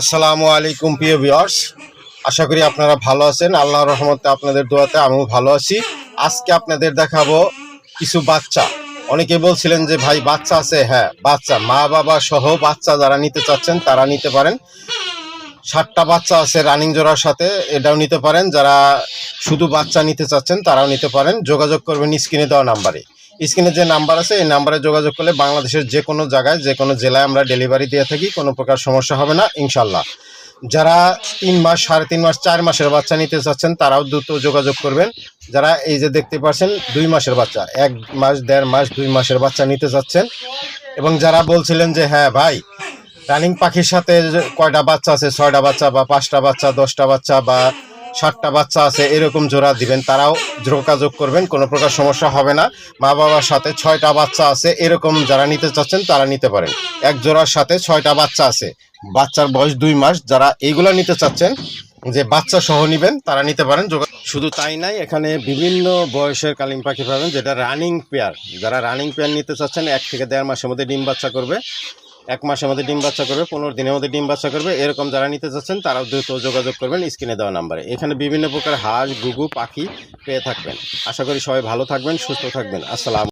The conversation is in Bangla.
আসসালামু আলাইকুম প্রিয় ভিউয়ার্স। আশা করি আপনারা ভালো আছেন। আল্লাহর রহমতে আপনাদের দোয়াতে আমিও ভালো আছি। আজকে আপনাদের দেখাবো কিছু বাচ্চা। অনেকে বলছিলেন যে, ভাই, বাচ্চা আছে? হ্যাঁ বাচ্চা। মা, বাবা সহ বাচ্চা যারা নিতে চাচ্ছেন, তারা নিতে পারেন। ষাটটা বাচ্চা আছে রানিং জোড়ার সাথে, এটাও নিতে পারেন। যারা শুধু বাচ্চা নিতে চাচ্ছেন, তারাও নিতে পারেন। যোগাযোগ করবেন স্ক্রিনে দেওয়া নাম্বারে। স্ক্রিনে যে নাম্বার আছে, এই নাম্বারে যোগাযোগ করলে বাংলাদেশের যে কোনো জায়গায়, যে কোনো জেলায় আমরা ডেলিভারি দিয়ে থাকি, কোনো প্রকার সমস্যা হবে না, ইনশাল্লাহ। যারা তিন মাস, সাড়ে তিন মাস, চার মাসের বাচ্চা নিতে চাচ্ছেন, তারাও দ্রুত যোগাযোগ করবেন। যারা এই যে দেখতে পাচ্ছেন, দুই মাসের বাচ্চা, এক মাস, দেড় মাস, দুই মাসের বাচ্চা নিতে চাচ্ছেন, এবং যারা বলছিলেন যে হ্যাঁ ভাই, রানিং পাখির সাথে কয়টা বাচ্চা আছে, ছয়টা বাচ্চা বা পাঁচটা বাচ্চা, দশটা বাচ্চা বা ষাটটা বাচ্চা আছে, এরকম জোড়া দিবেন, তারাও যোগাযোগ করবেন, কোনো প্রকার সমস্যা হবে না। মা বাবার সাথে ছয়টা বাচ্চা আছে, এরকম যারা নিতে চাচ্ছেন তারা নিতে পারেন। এক জোড়ার সাথে ছয়টা বাচ্চা আছে। বাচ্চার বয়স দুই মাস, যারা এইগুলা নিতে চাচ্ছেন, যে বাচ্চা সহ নিবেন, তারা নিতে পারেন শুধু তাই নাই, এখানে বিভিন্ন বয়সের কালিম পাখি পাবেন, যেটা রানিং পেয়ার যারা রানিং পেয়ার নিতে চাচ্ছেন, এক থেকে দেড় মাসের মধ্যে ডিম বাচ্চা করবে। এক মাসের মধ্যে ডিম বাচ্চা করবে, পনেরো দিনের মধ্যে ডিম বাচ্চা করবে। এরকম যারা নিতে চাচ্ছেন তারাও দ্রুত যোগাযোগ করবেন, স্ক্রিনে দেওয়া নাম্বারে। এখানে বিভিন্ন প্রকার হাঁস, গুগু, পাখি পেয়ে থাকবেন। আশা করি সবাই ভালো থাকবেন, সুস্থ থাকবেন। আসসালাম